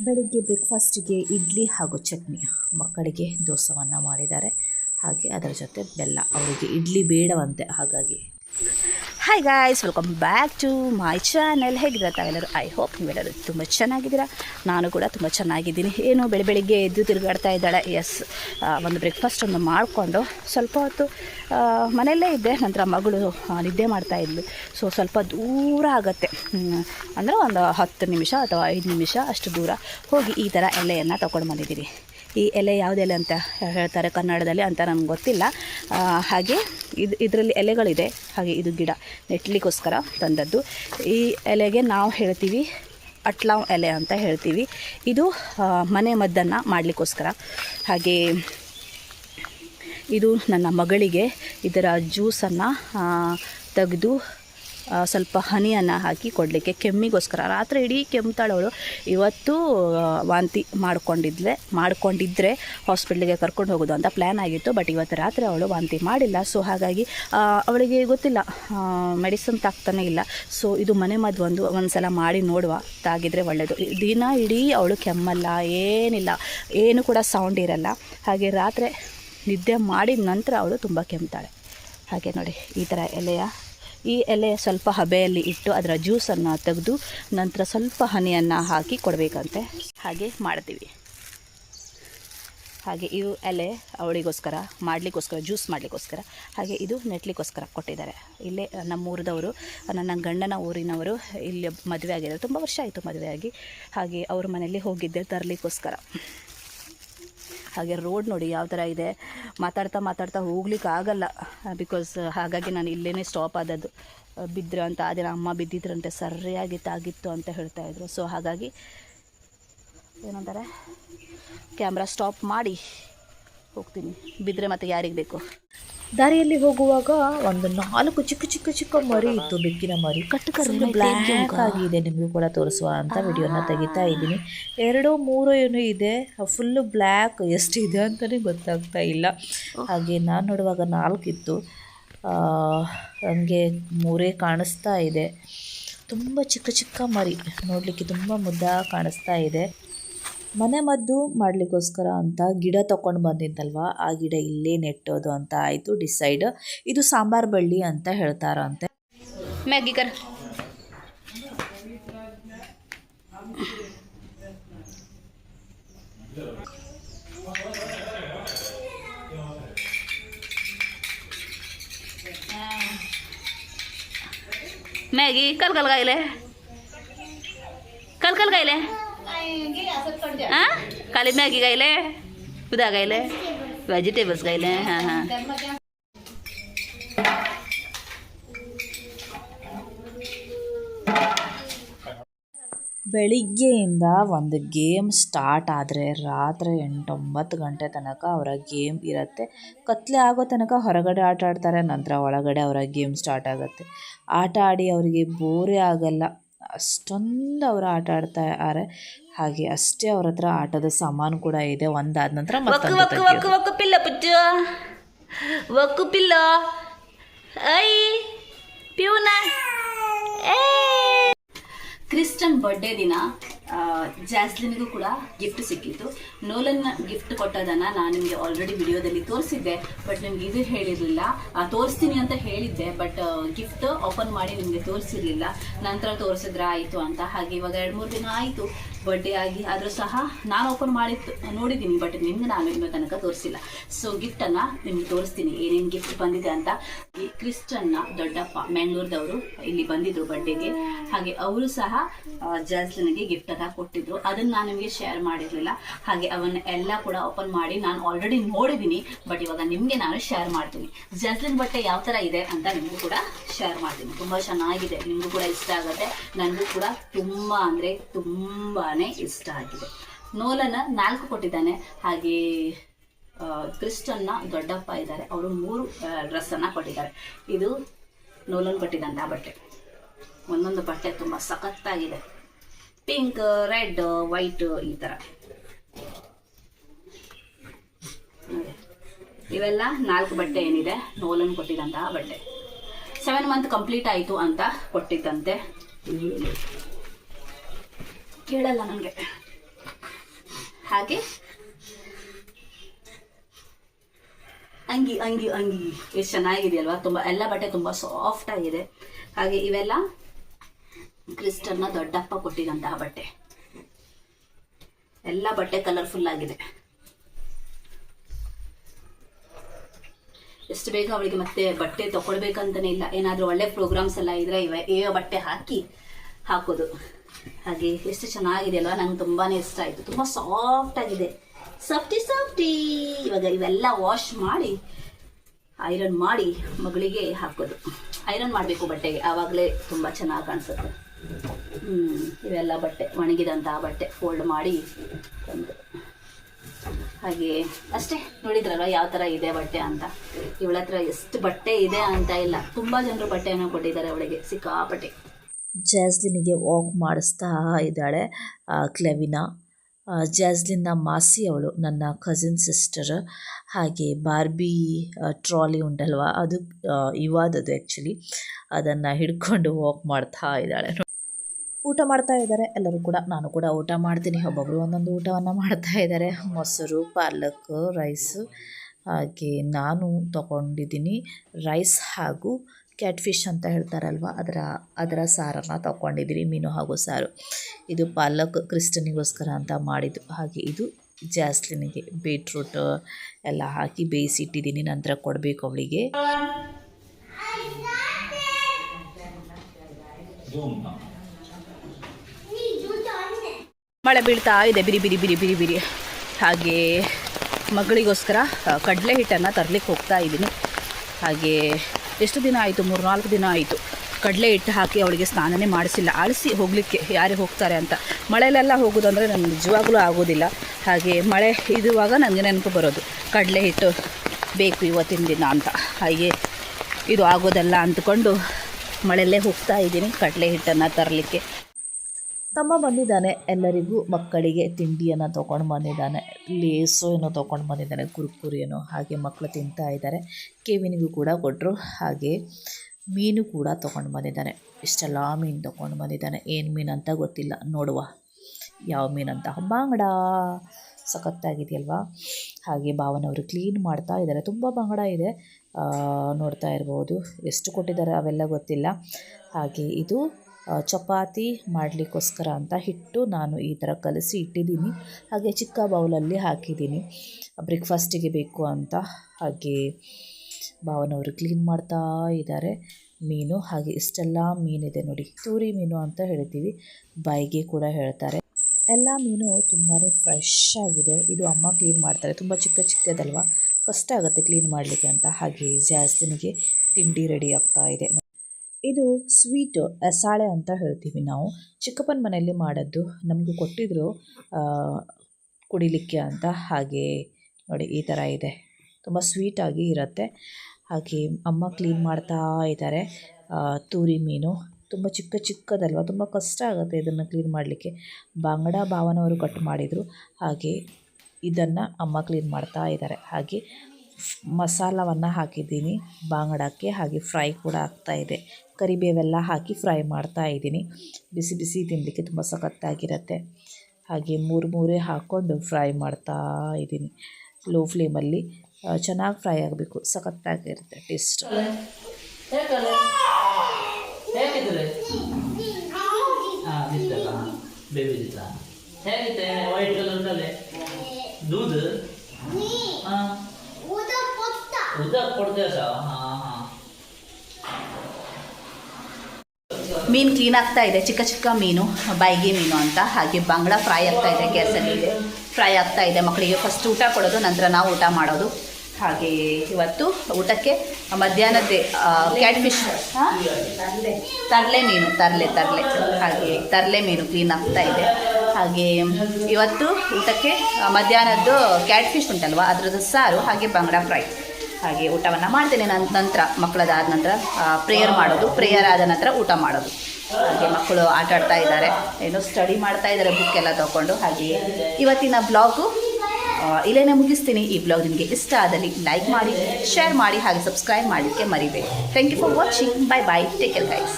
ಬೆಳಿಗ್ಗೆ ಬ್ರೇಕ್ಫಾಸ್ಟಿಗೆ ಇಡ್ಲಿ ಹಾಗೂ ಚಟ್ನಿ. ಮಕ್ಕಳಿಗೆ ದೋಸವನ್ನು ಮಾಡಿದ್ದಾರೆ. ಹಾಗೆ ಅದರ ಜೊತೆ ಬೆಲ್ಲ. ಅವರಿಗೆ ಇಡ್ಲಿ ಬೇಡವಂತೆ. ಹಾಗಾಗಿ hi guys welcome back to my channel ಹೇಗಿದ್ದೀರಾ ತಾವೆಲ್ಲರೂ? ಐ ಹೋಪ್ ನೀವೆಲ್ಲರೂ ತುಂಬ ಚೆನ್ನಾಗಿದ್ದೀರಾ. ನಾನು ಕೂಡ ತುಂಬ ಚೆನ್ನಾಗಿದ್ದೀನಿ. ಏನು, ಬೆಳೆ ಬೆಳಿಗ್ಗೆ ಎದ್ದು ತಿರುಗಾಡ್ತಾ ಇದ್ದಾಳೆ. ಎಸ್ ಒಂದು ಬ್ರೇಕ್ಫಾಸ್ಟ್ ಒಂದು ಮಾಡಿಕೊಂಡು ಸ್ವಲ್ಪ ಹೊತ್ತು ಮನೆಯಲ್ಲೇ ಇದ್ದೆ. ನಂತರ ಮಗಳು ನಿದ್ದೆ ಮಾಡ್ತಾ ಇದ್ಲು. ಸೊ ಸ್ವಲ್ಪ ದೂರ ಆಗುತ್ತೆ. ಅಂದರೆ ಒಂದು ಹತ್ತು ನಿಮಿಷ ಅಥವಾ ಐದು ನಿಮಿಷ ಅಷ್ಟು ದೂರ. ಹೋಗಿ ಈ ಥರ ಎಲೆಯನ್ನು ತೊಗೊಂಡು ಬಂದಿದ್ದೀವಿ ಈ ಎಲೆ ಯಾವುದೆಲೆ ಅಂತ ಹೇಳ್ತಾರೆ ಕನ್ನಡದಲ್ಲಿ ಅಂತ ನಮ್ಗೆ ಗೊತ್ತಿಲ್ಲ. ಹಾಗೆ ಇದು ಇದರಲ್ಲಿ ಎಲೆಗಳಿದೆ. ಹಾಗೆ ಇದು ಗಿಡ ನೆಟ್ಲಿಕ್ಕೋಸ್ಕರ ತಂದದ್ದು. ಈ ಎಲೆಗೆ ನಾವು ಹೇಳ್ತೀವಿ ಅಟ್ಲಾವ್ ಎಲೆ ಅಂತ ಹೇಳ್ತೀವಿ. ಇದು ಮನೆ ಮದ್ದನ್ನು ಮಾಡಲಿಕ್ಕೋಸ್ಕರ. ಹಾಗೆ ಇದು ನನ್ನ ಮಗಳಿಗೆ ಇದರ ಜ್ಯೂಸನ್ನು ತೆಗೆದು ಸ್ವಲ್ಪ ಹನಿಯನ್ನು ಹಾಕಿ ಕೊಡಲಿಕ್ಕೆ ಕೆಮ್ಮಿಗೋಸ್ಕರ. ರಾತ್ರಿ ಇಡೀ ಕೆಮ್ತಾಳವಳು ಇವತ್ತು ವಾಂತಿ ಮಾಡ್ಕೊಂಡಿದ್ಲೆ ಮಾಡಿಕೊಂಡಿದ್ದರೆ ಹಾಸ್ಪಿಟ್ಲಿಗೆ ಕರ್ಕೊಂಡು ಹೋಗೋದು ಅಂತ ಪ್ಲ್ಯಾನ್ ಆಗಿತ್ತು, ಬಟ್ ಇವತ್ತು ರಾತ್ರಿ ಅವಳು ವಾಂತಿ ಮಾಡಿಲ್ಲ. ಸೊ ಹಾಗಾಗಿ ಅವಳಿಗೆ ಗೊತ್ತಿಲ್ಲ. ಮೆಡಿಸಿನ್ ತಾಗ್ತಾನೆ ಇಲ್ಲ. ಸೊ ಇದು ಮನೆ ಮದ್ದು ಒಂದು ಒಂದು ಸಲ ಮಾಡಿ ನೋಡುವ. ತಾಗಿದರೆ ಒಳ್ಳೆಯದು ದಿನ ಇಡೀ ಅವಳು ಕೆಮ್ಮಲ್ಲ, ಏನಿಲ್ಲ. ಏನು ಕೂಡ ಸೌಂಡ್ ಇರಲ್ಲ. ಹಾಗೆ ರಾತ್ರಿ ನಿದ್ದೆ ಮಾಡಿದ ನಂತರ ಅವಳು ತುಂಬ ಕೆಮ್ತಾಳೆ. ಹಾಗೆ ನೋಡಿ, ಈ ಥರ ಎಲೆಯ ಈ ಎಲೆ ಸ್ವಲ್ಪ ಹಬೆಯಲ್ಲಿ ಇಟ್ಟು ಅದರ ಜ್ಯೂಸನ್ನು ತೆಗೆದು ನಂತರ ಸ್ವಲ್ಪ ಹನಿಯನ್ನು ಹಾಕಿ ಕೊಡಬೇಕಂತೆ. ಹಾಗೆ ಮಾಡ್ತೀವಿ. ಹಾಗೆ ಇವು ಎಲೆ ಅವಳಿಗೋಸ್ಕರ, ಮಾಡಲಿಕ್ಕೋಸ್ಕರ ಜ್ಯೂಸ್ ಮಾಡಲಿಕ್ಕೋಸ್ಕರ, ಹಾಗೆ ಇದು ನೆಟ್ಲಿಕ್ಕೋಸ್ಕರ ಕೊಟ್ಟಿದ್ದಾರೆ. ಇಲ್ಲೇ ನಮ್ಮ ಊರದವರು, ನನ್ನ ಗಂಡನ ಊರಿನವರು ಇಲ್ಲಿ ಮದುವೆ ಆಗಿದ್ದಾರೆ. ತುಂಬ ವರ್ಷ ಆಯಿತು ಮದುವೆಯಾಗಿ. ಹಾಗೆ ಅವ್ರ ಮನೆಯಲ್ಲಿ ಹೋಗಿದ್ದೆ ತರಲಿಕ್ಕೋಸ್ಕರ. ಹಾಗೆ ರೋಡ್ ನೋಡಿ ಯಾವ ಥರ ಇದೆ. ಮಾತಾಡ್ತಾ ಮಾತಾಡ್ತಾ ಹೋಗ್ಲಿಕ್ಕೆ ಆಗಲ್ಲ. ಬಿಕಾಸ್ ಹಾಗಾಗಿ ನಾನು ಇಲ್ಲೇ ಸ್ಟಾಪ್ ಆದದ್ದು. ಬಿದ್ದರು ಅಂತ ಆ ದಿನ ಅಮ್ಮ ಬಿದ್ದಿದ್ರಂತೆ ಸರಿಯಾಗಿ ತಾಗಿತ್ತು ಅಂತ ಹೇಳ್ತಾ ಇದ್ರು. ಸೊ ಹಾಗಾಗಿ ಏನಂತಾರೆ ಕ್ಯಾಮ್ರಾ ಸ್ಟಾಪ್ ಮಾಡಿ ಹೋಗ್ತೀನಿ. ಬಿದ್ದರೆ ಮತ್ತೆ ಯಾರಿಗೆ ಬೇಕು? ದಾರಿಯಲ್ಲಿ ಹೋಗುವಾಗ ಒಂದು ನಾಲ್ಕು ಚಿಕ್ಕ ಚಿಕ್ಕ ಚಿಕ್ಕ ಮರಿ ಇತ್ತು ಬೆಕ್ಕಿನ ಮರಿ. ಕಟ್ಟು ಬ್ಲ್ಯಾಕ್ ಆಗಿದೆ ನಿಮಗೆ ಕೂಡ ತೋರಿಸುವ ಅಂತ ವಿಡಿಯೋನ ತೆಗಿತಾ ಇದ್ದೀನಿ. ಎರಡು ಮೂರು ಏನು ಇದೆ ಫುಲ್ಲು ಬ್ಲ್ಯಾಕ್ ಎಷ್ಟಿದೆ ಅಂತಲೇ ಗೊತ್ತಾಗ್ತಾ ಇಲ್ಲ. ಹಾಗೆ ನಾನು ನೋಡುವಾಗ ನಾಲ್ಕು ಇತ್ತು. ನನಗೆ ಮೂರೇ ಕಾಣಿಸ್ತಾ ಇದೆ. ತುಂಬ ಚಿಕ್ಕ ಚಿಕ್ಕ ಮರಿ ನೋಡಲಿಕ್ಕೆ ತುಂಬ ಮುದ್ದಾಗಿ ಕಾಣಿಸ್ತಾ ಇದೆ. ಮನೆ ಮದ್ದು ಮಾಡಲಿಕ್ಕೋಸ್ಕರ ಅಂತ ಗಿಡ ತಗೊಂಡು ಬಂದಿದ್ದಲ್ವ? ಆ ಗಿಡ ಇಲ್ಲೇ ನೆಟ್ಟೋದು ಅಂತ ಆಯಿತು, ಡಿಸೈಡ್. ಇದು ಸಾಂಬಾರು ಬಳ್ಳಿ ಅಂತ ಹೇಳ್ತಾರಂತೆ. ಮ್ಯಾಗಿಕರ್ ಮ್ಯಾಗಿ ಕಲ್ಕಲ್ ಕಾಯಿಲೆ. ಕಲ್ಕಲ್ ಕಾಯಿಲೆ. कल गायले हां खाली मॅगी गायले उद्या गायले व्हेजिटेबल्स गायले हां हां ಬೆಳಿಗ್ಗೆಯಿಂದ ಒಂದು ಗೇಮ್ ಸ್ಟಾರ್ಟ್ ಆದರೆ ರಾತ್ರಿ ಎಂಟೊಂಬತ್ತು ಗಂಟೆ ತನಕ ಅವರ ಗೇಮ್ ಇರುತ್ತೆ ಕತ್ಲೆ ಆಗೋ ತನಕ ಹೊರಗಡೆ ಆಟ ಆಡ್ತಾರೆ ನಂತರ ಒಳಗಡೆ ಅವರ ಗೇಮ್ ಸ್ಟಾರ್ಟ್ ಆಗುತ್ತೆ ಆಟ ಆಡಿ ಅವರಿಗೆ ಬೋರೇ ಆಗಲ್ಲ ಅಷ್ಟೊಂದು ಅವರು ಆಟ ಆಡ್ತಾರೆ ಹಾಗೆ ಅಷ್ಟೇ ಅವ್ರ ಹತ್ರ ಆಟದ ಸಾಮಾನು ಕೂಡ ಇದೆ. ಒಂದಾದ ನಂತರ ವಕ್ಕು ತೆಗ್ಯೋದು. ವಕ್ಕು ವಕ್ಕು ಪಿಲ್ಲ ಪುಚ್ಚು ವಕ್ಕು ಪಿಲ್ಲ. ಐ ಪ್ಯೂನ. ಏ. ಕ್ರಿಸ್ಟನ್ ಬರ್ಡೇ ದಿನ. ಜಾಸ್ಲಿನ್ಗೂ ಕೂಡ ಗಿಫ್ಟ್ ಸಿಕ್ಕಿತ್ತು. ನೋಲನ್ನ ಗಿಫ್ಟ್ ಕೊಟ್ಟದನ್ನ ನಾನು ನಿಮಗೆ ಆಲ್ರೆಡಿ ವಿಡಿಯೋದಲ್ಲಿ ತೋರಿಸಿದ್ದೆ ಬಟ್ ನಿಮ್ಗೆ ಇದು ಹೇಳಿರಲಿಲ್ಲ. ತೋರಿಸ್ತೀನಿ ಅಂತ ಹೇಳಿದ್ದೆ ಬಟ್ ಗಿಫ್ಟ್ ಓಪನ್ ಮಾಡಿ ನಿಮಗೆ ತೋರಿಸಿರ್ಲಿಲ್ಲ. ನಂತರ ತೋರಿಸಿದ್ರೆ ಆಯಿತು ಅಂತ. ಹಾಗೆ ಇವಾಗ ಎರಡು ಮೂರು ದಿನ ಆಯಿತು. ಬರ್ಡೇ ಆಗಿ, ಆದರೂ ಸಹ ನಾನು ಓಪನ್ ಮಾಡಿ ನೋಡಿದ್ದೀನಿ ಬಟ್ ನಿಮ್ಗೆ ನಾನು ಇನ್ನೂ ತನಕ ತೋರಿಸಿಲ್ಲ. ಸೊ ಗಿಫ್ಟನ್ನು ನಿಮ್ಗೆ ತೋರಿಸ್ತೀನಿ, ಏನೇನು ಗಿಫ್ಟ್ ಬಂದಿದೆ ಅಂತ. ಈ ಕ್ರಿಸ್ಟನ್ನ ದೊಡ್ಡಪ್ಪ ಮ್ಯಾಂಗ್ಳೂರ್ದವರು ಇಲ್ಲಿ ಬಂದಿದ್ರು ಬರ್ಡೇಗೆ ಹಾಗೆ ಅವರು ಸಹ ಜಾಸ್ಲಿನಿಗೆ ಗಿಫ್ಟ್ ಅನ್ನ ಕೊಟ್ಟಿದ್ರು. ಅದನ್ನ ನಾನು ನಿಮಗೆ ಶೇರ್ ಮಾಡಿರಲಿಲ್ಲ. ಹಾಗೆ ಅವನ್ನ ಎಲ್ಲ ಕೂಡ ಓಪನ್ ಮಾಡಿ ನಾನು ಆಲ್ರೆಡಿ ನೋಡಿದ್ದೀನಿ ಬಟ್ ಇವಾಗ ನಿಮಗೆ ನಾನು ಶೇರ್ ಮಾಡ್ತೀನಿ. ಜಾಸ್ಲಿನ್ ಬಟ್ಟೆ ಯಾವ ಥರ ಇದೆ ಅಂತ ನಿಮಗೂ ಕೂಡ ಶೇರ್ ಮಾಡ್ತೀನಿ. ತುಂಬ ಚೆನ್ನಾಗಿದೆ. ನಿಮಗೂ ಕೂಡ ಇಷ್ಟ ಆಗುತ್ತೆ. ನನಗೂ ಕೂಡ ತುಂಬ ಅಂದರೆ ತುಂಬಾನೇ ಇಷ್ಟ ಆಗಿದೆ. ನೋಲನ ನಾಲ್ಕು ಕೊಟ್ಟಿದ್ದಾನೆ. ಹಾಗೆ ಕ್ರಿಸ್ಟನ್ನ ದೊಡ್ಡಪ್ಪ ಇದ್ದಾರೆ. ಅವರು ಮೂರು ಡ್ರೆಸ್ಸನ್ನು ಕೊಟ್ಟಿದ್ದಾರೆ. ಇದು ನೋಲನ್ ಕೊಟ್ಟಿದ್ದಂಥ ಬಟ್ಟೆ. ಒಂದೊಂದು ಬಟ್ಟೆ ತುಂಬ ಸಖತ್ತಾಗಿದೆ. ಪಿಂಕ್, ರೆಡ್, ವೈಟ್ ಈ ನೋಡಿ. ಇವೆಲ್ಲ ನಾಲ್ಕು ಬಟ್ಟೆ ಏನಿದೆ ನೋಲನ್ ಕೊಟ್ಟಿದ್ದಂತಹ ಬಟ್ಟೆ. ಸೆವೆನ್ ಮಂತ್ ಕಂಪ್ಲೀಟ್ ಆಯಿತು ಅಂತ ಕೊಟ್ಟಿದ್ದಂತೆ. ಕೇಳಲ್ಲ ನನಗೆ. ಹಾಗೆ? ಅಂಗಿ ಅಂಗಿ ಅಂಗಿ. ಎಷ್ಟು ಚೆನ್ನಾಗಿದೆ ಅಲ್ವಾ ತುಂಬ, ಎಲ್ಲ ಬಟ್ಟೆ ತುಂಬ ಸಾಫ್ಟ್ ಆಗಿದೆ. ಹಾಗೆ ಇವೆಲ್ಲ ಕ್ರಿಸ್ಟನ್ನ ದೊಡ್ಡಪ್ಪ ಕೊಟ್ಟಿದಂತಹ ಬಟ್ಟೆ. ಎಲ್ಲ ಬಟ್ಟೆ ಕಲರ್ಫುಲ್ ಆಗಿದೆ. ಎಷ್ಟು ಬೇಗ ಅವಳಿಗೆ ಮತ್ತೆ ಬಟ್ಟೆ ತಗೊಳ್ಬೇಕಂತಾನೆ ಇಲ್ಲ. ಏನಾದರೂ ಒಳ್ಳೆ ಪ್ರೋಗ್ರಾಮ್ಸ್ ಎಲ್ಲ ಇದ್ರೆ ಇವ. ಬಟ್ಟೆ ಹಾಕಿ ಹಾಕೋದು. ಹಾಗೆ ಎಷ್ಟು ಚೆನ್ನಾಗಿದೆ ಅಲ್ವಾ ನಂಗೆ ತುಂಬಾನೇ ಇಷ್ಟ ಆಯಿತು. ತುಂಬ ಸಾಫ್ಟ್ ಆಗಿದೆ. Softy softy! ಇವಾಗ ಇವೆಲ್ಲ ವಾಶ್ ಮಾಡಿ ಐರನ್ ಮಾಡಿ ಮಗಳಿಗೆ ಹಾಕೋದು. ಐರನ್ ಮಾಡಬೇಕು ಬಟ್ಟೆಗೆ. ಆವಾಗಲೇ ತುಂಬ ಚೆನ್ನಾಗಿ ಕಾಣಿಸುತ್ತೆ. ಹ್ಮ್, ಇವೆಲ್ಲ ಬಟ್ಟೆ ಒಣಗಿದಂತಹ ಬಟ್ಟೆ ಫೋಲ್ಡ್ ಮಾಡಿ ತಂದು. ಹಾಗೆ, ಅಷ್ಟೇ. ನೋಡಿದ್ರಲ್ವ ಯಾವ ಥರ ಇದೆ ಬಟ್ಟೆ ಅಂತ? ಇವಳ ಹತ್ರ ಎಷ್ಟು ಬಟ್ಟೆ ಇದೆ ಅಂತ ಇಲ್ಲ. ತುಂಬ ಜನರು ಬಟ್ಟೆಯನ್ನು ಕೊಟ್ಟಿದ್ದಾರೆ ಅವಳಿಗೆ. ಸಿಕ್ಕಾಪಟ್ಟೆ. ಜಾಸ್ಲಿನಿಗೆ ವಾಕ್ ಮಾಡಿಸ್ತಾ ಇದ್ದಾಳೆ ಕ್ಲೆವಿನಾ. ಜಾಸ್ಲಿನ್ನ ಮಾಸಿ ಅವಳು, ನನ್ನ ಕಸಿನ್ ಸಿಸ್ಟರ್ ಹಾಗೆ ಬಾರ್ಬಿ ಟ್ರಾಲಿ ಉಂಟಲ್ವ? ಅದು ಇವಾದದು ಆ್ಯಕ್ಚುಲಿ ಅದನ್ನು ಹಿಡ್ಕೊಂಡು ವಾಕ್ ಮಾಡ್ತಾ ಇದ್ದಾಳೆ. ಊಟ ಮಾಡ್ತಾ ಇದ್ದಾರೆ, ಎಲ್ಲರೂ ಕೂಡ. ನಾನು ಕೂಡ ಊಟ ಮಾಡ್ತೀನಿ. ಒಬ್ಬೊಬ್ಬರು ಒಂದೊಂದು ಊಟವನ್ನು ಮಾಡ್ತಾ ಇದ್ದಾರೆ. ಮೊಸರು, ಪಾಲಕ್ ರೈಸು ಹಾಗೆ ನಾನು ತಗೊಂಡಿದ್ದೀನಿ ರೈಸ್ ಹಾಗೂ ಕ್ಯಾಟ್ ಫಿಶ್ ಅಂತ ಹೇಳ್ತಾರಲ್ವ? ಅದರ ಅದರ ಸಾರನ್ನು ತಗೊಂಡಿದ್ದೀರಿ ಮೀನು ಹಾಗೂ ಸಾರು. ಇದು ಪಾಲಕ್ ಕ್ರಿಸ್ಟನಿಗೋಸ್ಕರ ಅಂತ ಮಾಡಿದ್ದು. ಹಾಗೆ ಇದು ಜಾಸ್ಲಿನಿಗೆ ಬೀಟ್ರೂಟ್ ಎಲ್ಲ ಹಾಕಿ ಬೇಯಿಸಿಟ್ಟಿದ್ದೀನಿ. ನಂತರ ಕೊಡಬೇಕು ಅವಳಿಗೆ. ಮಳೆ ಬೀಳ್ತಾ ಇದೆ. ಬಿರಿ ಬಿರಿ ಬಿರಿ ಬಿರಿ ಬಿರಿ. ಹಾಗೆ ಮಗಳಿಗೋಸ್ಕರ ಕಡಲೆ ಹಿಟ್ಟನ್ನು ತರಲಿಕ್ಕೆ ಹೋಗ್ತಾ ಇದ್ದೀನಿ. ಹಾಗೆ ಎಷ್ಟು ದಿನ ಆಯಿತು? ಮೂರು ನಾಲ್ಕು ದಿನ ಆಯಿತು. ಕಡಲೆ ಹಿಟ್ಟು ಹಾಕಿ ಅವಳಿಗೆ ಸ್ನಾನನೇ ಮಾಡಿಸಿಲ್ಲ. ಅಳಿಸಿ ಹೋಗಲಿಕ್ಕೆ ಯಾರೇ ಹೋಗ್ತಾರೆ ಅಂತ. ಮಳೆಯಲ್ಲೆಲ್ಲ ಹೋಗೋದಂದರೆ ನನಗೆ ನಿಜವಾಗ್ಲೂ ಆಗೋದಿಲ್ಲ. ಹಾಗೆ ಮಳೆ ಇದುವಾಗ ನನಗೆ ನೆನಪು ಬರೋದು. ಕಡಲೆ ಹಿಟ್ಟು ಬೇಕು ಇವತ್ತಿನ ದಿನ ಅಂತ. ಹಾಗೆ ಇದು ಆಗೋದಲ್ಲ ಅಂದ್ಕೊಂಡು ಮಳೆಯಲ್ಲೇ ಹೋಗ್ತಾ ಇದ್ದೀನಿ ಕಡಲೆ ಹಿಟ್ಟನ್ನು ತರಲಿಕ್ಕೆ. ತಮ್ಮ ಬಂದಿದ್ದಾನೆ. ಎಲ್ಲರಿಗೂ ಮಕ್ಕಳಿಗೆ ತಿಂಡಿಯನ್ನು ತೊಗೊಂಡು ಬಂದಿದ್ದಾನೆ. ಲೇಸು ಏನೋ ತೊಗೊಂಡು ಬಂದಿದ್ದಾನೆ. ಕುರ್ಕುರಿ ಏನೋ ಹಾಗೆ ಮಕ್ಕಳು ತಿಂತಾ ಇದ್ದಾರೆ. ಕೆವಿನಿಗೂ ಕೂಡ ಕೊಟ್ಟರು ಹಾಗೆ ಮೀನು ಕೂಡ ತೊಗೊಂಡು ಬಂದಿದ್ದಾನೆ. ಇಷ್ಟೆಲ್ಲ ಮೀನು ತೊಗೊಂಡು ಬಂದಿದ್ದಾನೆ. ಏನು ಮೀನು ಅಂತ ಗೊತ್ತಿಲ್ಲ. ನೋಡುವ. ಯಾವ ಮೀನು ಅಂತ. ಬಾಂಗಡ. ಸಖತ್ತಾಗಿದೆಯಲ್ವಾ? ಹಾಗೆ ಭಾವನವರು ಕ್ಲೀನ್ ಮಾಡ್ತಾ ಇದ್ದಾರೆ. ತುಂಬ ಬಂಗಡ ಇದೆ. ನೋಡ್ತಾ ಇರ್ಬೋದು. ಎಷ್ಟು ಕೊಟ್ಟಿದ್ದಾರೆ ಅವೆಲ್ಲ ಗೊತ್ತಿಲ್ಲ. ಹಾಗೆ ಇದು ಚಪಾತಿ ಮಾಡಲಿಕ್ಕೋಸ್ಕರ ಅಂತ ಹಿಟ್ಟು ನಾನು ಈ ಥರ ಕಲಸಿ ಇಟ್ಟಿದ್ದೀನಿ. ಹಾಗೆ ಚಿಕ್ಕ ಬೌಲಲ್ಲಿ ಹಾಕಿದ್ದೀನಿ. ಬ್ರೇಕ್ಫಾಸ್ಟಿಗೆ ಬೇಕು ಅಂತ. ಹಾಗೆ ಭಾವನವರು ಕ್ಲೀನ್ ಮಾಡ್ತಾ ಇದ್ದಾರೆ. ಮೀನು, ಹಾಗೆ ಇಷ್ಟೆಲ್ಲ ಮೀನಿದೆ ನೋಡಿ. ತೂರಿ ಮೀನು ಅಂತ ಹೇಳ್ತೀವಿ. ಬಾಯಿಗೆ ಕೂಡ ಹೇಳ್ತಾರೆ. ಎಲ್ಲ ಮೀನು ತುಂಬಾ ಫ್ರೆಶ್ ಆಗಿದೆ. ಇದು ಅಮ್ಮ ಕ್ಲೀನ್ ಮಾಡ್ತಾರೆ. ತುಂಬ ಚಿಕ್ಕ ಚಿಕ್ಕದಲ್ವ? ಕಷ್ಟ ಆಗುತ್ತೆ ಕ್ಲೀನ್ ಮಾಡಲಿಕ್ಕೆ ಅಂತ. ಹಾಗೆ ಜಾಸ್ತಿನಿಗೆ ತಿಂಡಿ ರೆಡಿ ಆಗ್ತಾ ಇದೆ. ಇದು ಸ್ವೀಟ್ ಎಸಾಳೆ ಅಂತ ಹೇಳ್ತೀವಿ ನಾವು. ಚಿಕ್ಕಪ್ಪನ ಮನೆಯಲ್ಲಿ ಮಾಡೋದು ನಮಗೂ ಕೊಟ್ಟಿದ್ರು ಕುಡಿಲಿಕ್ಕೆ ಅಂತ. ಹಾಗೆ ನೋಡಿ ಈ ಥರ ಇದೆ. ತುಂಬ ಸ್ವೀಟಾಗಿ ಇರುತ್ತೆ. ಹಾಗೆ ಅಮ್ಮ ಕ್ಲೀನ್ ಮಾಡ್ತಾ ಇದ್ದಾರೆ ತೂರಿ ಮೀನು. ತುಂಬ ಚಿಕ್ಕ ಚಿಕ್ಕದಲ್ವ, ತುಂಬ ಕಷ್ಟ ಆಗುತ್ತೆ ಇದನ್ನು ಕ್ಲೀನ್ ಮಾಡಲಿಕ್ಕೆ. ಬಾಂಗಡ ಭಾವನವರು ಕಟ್ ಮಾಡಿದರು. ಹಾಗೆ ಇದನ್ನು ಅಮ್ಮ ಕ್ಲೀನ್ ಮಾಡ್ತಾ ಇದ್ದಾರೆ. ಹಾಗೆ ಮಸಾಲವನ್ನು ಹಾಕಿದ್ದೀನಿ, ಬಾಂಗಡಕ್ಕೆ ಹಾಗೆ ಫ್ರೈ ಕೂಡ ಆಗ್ತಾ ಇದೆ. ಕರಿಬೇವೆಲ್ಲ ಹಾಕಿ ಫ್ರೈ ಮಾಡ್ತಾ ಇದ್ದೀನಿ. ಬಿಸಿ ಬಿಸಿ ತಿನ್ನಲಿಕ್ಕೆ ತುಂಬ ಸಖತ್ತಾಗಿರುತ್ತೆ. ಹಾಗೆ ಮೂರು ಮೂರೇ ಹಾಕ್ಕೊಂಡು ಫ್ರೈ ಮಾಡ್ತಾ ಇದ್ದೀನಿ. ಲೋ ಫ್ಲೇಮಲ್ಲಿ ಚೆನ್ನಾಗಿ ಫ್ರೈ ಆಗಬೇಕು. ಸಖತ್ತಾಗಿರುತ್ತೆ ಟೇಸ್ಟ್. ಬೇಬಿ ಹೇಗಿತ್ತೆ ವೈಟ್ ಕಲರ್ ದೂದ್ ಮೀನು ಕ್ಲೀನ್ ಆಗ್ತಾ ಇದೆ. ಚಿಕ್ಕ ಚಿಕ್ಕ ಮೀನು, ಬಾಯಿಗೆ ಮೀನು ಅಂತ. ಹಾಗೆ ಬಂಗ್ಲಾ ಫ್ರೈ ಆಗ್ತಾ ಇದೆ ಗ್ಯಾಸಲ್ಲಿ. ಫ್ರೈ ಆಗ್ತಾ ಇದೆ. ಮಕ್ಕಳಿಗೆ ಫಸ್ಟ್ ಊಟ ಕೊಡೋದು, ನಂತರ ನಾವು ಊಟ ಮಾಡೋದು. ಹಾಗೆ ಇವತ್ತು ಊಟಕ್ಕೆ ಮಧ್ಯಾಹ್ನದ್ದೇ ಕ್ಯಾಟ್ ಫಿಶ್ ತರಲೆ ಮೀನು, ತರಲೆ ತರಲೆ. ಹಾಗೆ ತರಲೆ ಮೀನು ಕ್ಲೀನ್ ಆಗ್ತಾ ಇದೆ. ಹಾಗೆ ಇವತ್ತು ಊಟಕ್ಕೆ ಮಧ್ಯಾಹ್ನದ್ದು ಕ್ಯಾಟ್ ಫಿಶ್ ಉಂಟಲ್ವ, ಅದರದ್ದು ಸಾರು, ಹಾಗೆ ಬಂಗ್ಡಾ ಫ್ರೈ. ಹಾಗೆ ಊಟವನ್ನು ಮಾಡ್ತೇನೆ. ನನ್ನ ನಂತರ ಮಕ್ಕಳದಾದ ನಂತರ ಪ್ರೇಯರ್ ಮಾಡೋದು. ಪ್ರೇಯರ್ ಆದ ನಂತರ ಊಟ ಮಾಡೋದು. ಹಾಗೆ ಮಕ್ಕಳು ಆಟ ಆಡ್ತಾ ಇದ್ದಾರೆ. ಏನು ಸ್ಟಡಿ ಮಾಡ್ತಾ ಇದ್ದಾರೆ ಬುಕ್ ಎಲ್ಲ ತಗೊಂಡು. ಹಾಗೆ ಇವತ್ತಿನ ಬ್ಲಾಗು ಇಲ್ಲೇನೆ ಮುಗಿಸ್ತೀನಿ. ಈ ಬ್ಲಾಗ್ ನಿಮಗೆ ಇಷ್ಟ ಆದಲ್ಲಿ ಲೈಕ್ ಮಾಡಿ ಶೇರ್ ಮಾಡಿ, ಹಾಗೆ ಸಬ್ಸ್ಕ್ರೈಬ್ ಮಾಡಲಿಕ್ಕೆ ಮರಿಬೇಡಿ. Thank you for watching bye bye take care guys